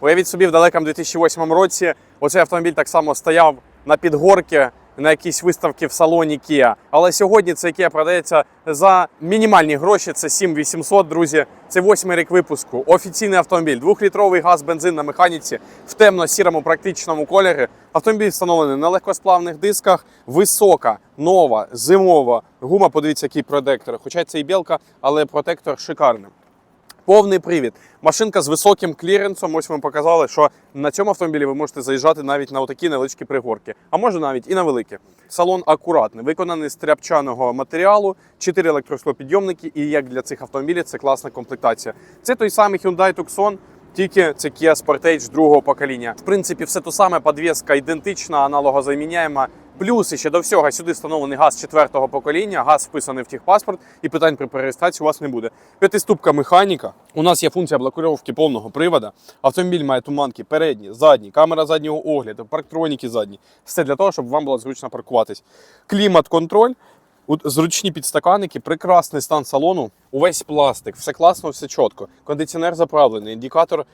Уявіть собі, в далекому 2008 році оцей автомобіль так само стояв на підгорці на якійсь виставці в салоні Kia. Але сьогодні цей Kia продається за мінімальні гроші. Це 7800, друзі. Це восьмий рік випуску. Офіційний автомобіль, двохлітровий газ, бензин на механіці в темно-сірому практичному кольорі. Автомобіль встановлений на легкосплавних дисках, висока, нова, зимова гума. Подивіться, який протектор. Хоча це і білка, але протектор шикарний. Повний привід. Машинка з високим кліренсом. Ось ми показали, що на цьому автомобілі ви можете заїжджати навіть на отакі невеличкі пригорки, а може навіть і на великі. Салон акуратний, виконаний з тряпчаного матеріалу, 4 електросклопідйомники, і як для цих автомобілів це класна комплектація. Це той самий Hyundai Tucson, тільки це Kia Sportage другого покоління. В принципі, все то саме, подвеска ідентична, аналогозаміняєма. Плюс ще до всього сюди встановлений газ четвертого покоління, газ вписаний в техпаспорт, і питань при перереєстрації у вас не буде. П'ятиступка механіка. У нас є функція блокировки повного привода. Автомобіль має туманки передні, задні, камера заднього огляду, парктроніки задні. Все для того, щоб вам було зручно паркуватись. Клімат-контроль. От Зручні підстаканники, прекрасний стан салону, увесь пластик, все класно, все чітко. Кондиціонер заправлений, індикатор е,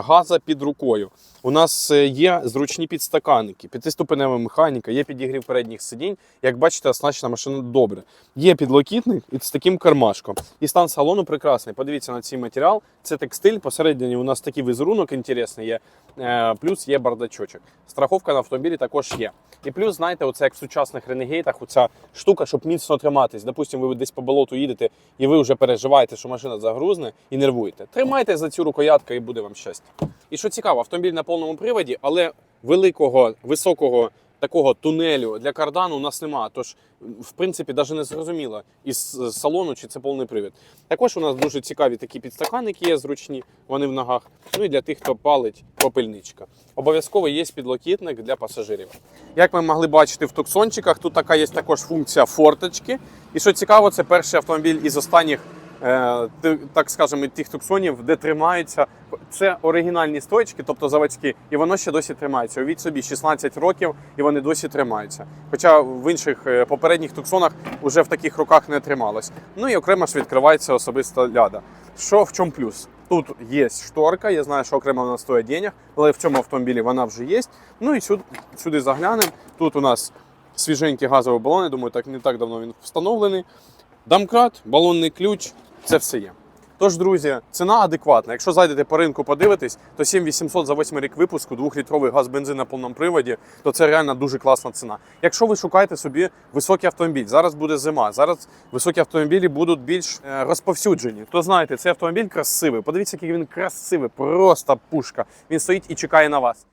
газа під рукою. У нас е, є зручні підстаканники, п'ятиступенева механіка, є підігрів передніх сидінь. Як бачите, оснащена машина добре. Є підлокітник і з таким кармашком. І стан салону прекрасний. Подивіться на цей матеріал. Це текстиль. Посередині у нас такий візерунок інтересний є. Е, плюс є бардачочок. Страховка на автомобілі також є. І плюс, знаєте, оце як в сучасних ренегейтах, оця штука, щоб міцно триматись. Допустимо, ви десь по болоту їдете, і ви вже переживаєте, що машина загрузне і нервуєте. Тримайте за цю рукоятку і буде вам щастя. І що цікаво, автомобіль на повному приводі, але великого, високого такого тунелю для кардану у нас немає. Тож, в принципі, навіть не зрозуміло із салону, чи це повний привід. Також у нас дуже цікаві такі підстаканники є зручні, вони в ногах. Ну і для тих, хто палить попельничка. Обов'язково є підлокітник для пасажирів. Як ми могли бачити в туксончиках, тут така є також функція форточки. І що цікаво, це перший автомобіль із останніх. Е, Так скажемо, тих туксонів, де тримаються. Це оригінальні стоечки, тобто заводські, і воно ще досі тримається. Увіть собі 16 років, і вони досі тримаються. Хоча в інших е, попередніх туксонах вже в таких руках не трималось. Ну і окремо ж відкривається особиста ляда. Що в чому плюс? Тут є шторка, я знаю, що окремо вона стоїть денег, але в цьому автомобілі вона вже є. Ну і сюди, сюди заглянемо. Тут у нас свіженькі газові балони, думаю, так не так давно він встановлений. Домкрат, балонний ключ, це все є. Тож, друзі, ціна адекватна. Якщо зайдете по ринку, подивитесь, то 7800 за 8 рік випуску, двохлітровий газ бензин на повному приводі, то це реально дуже класна ціна. Якщо ви шукаєте собі високий автомобіль, зараз буде зима, зараз високі автомобілі будуть більш е, розповсюджені. То знаєте, цей автомобіль красивий. Подивіться, який він красивий, просто пушка. Він стоїть і чекає на вас.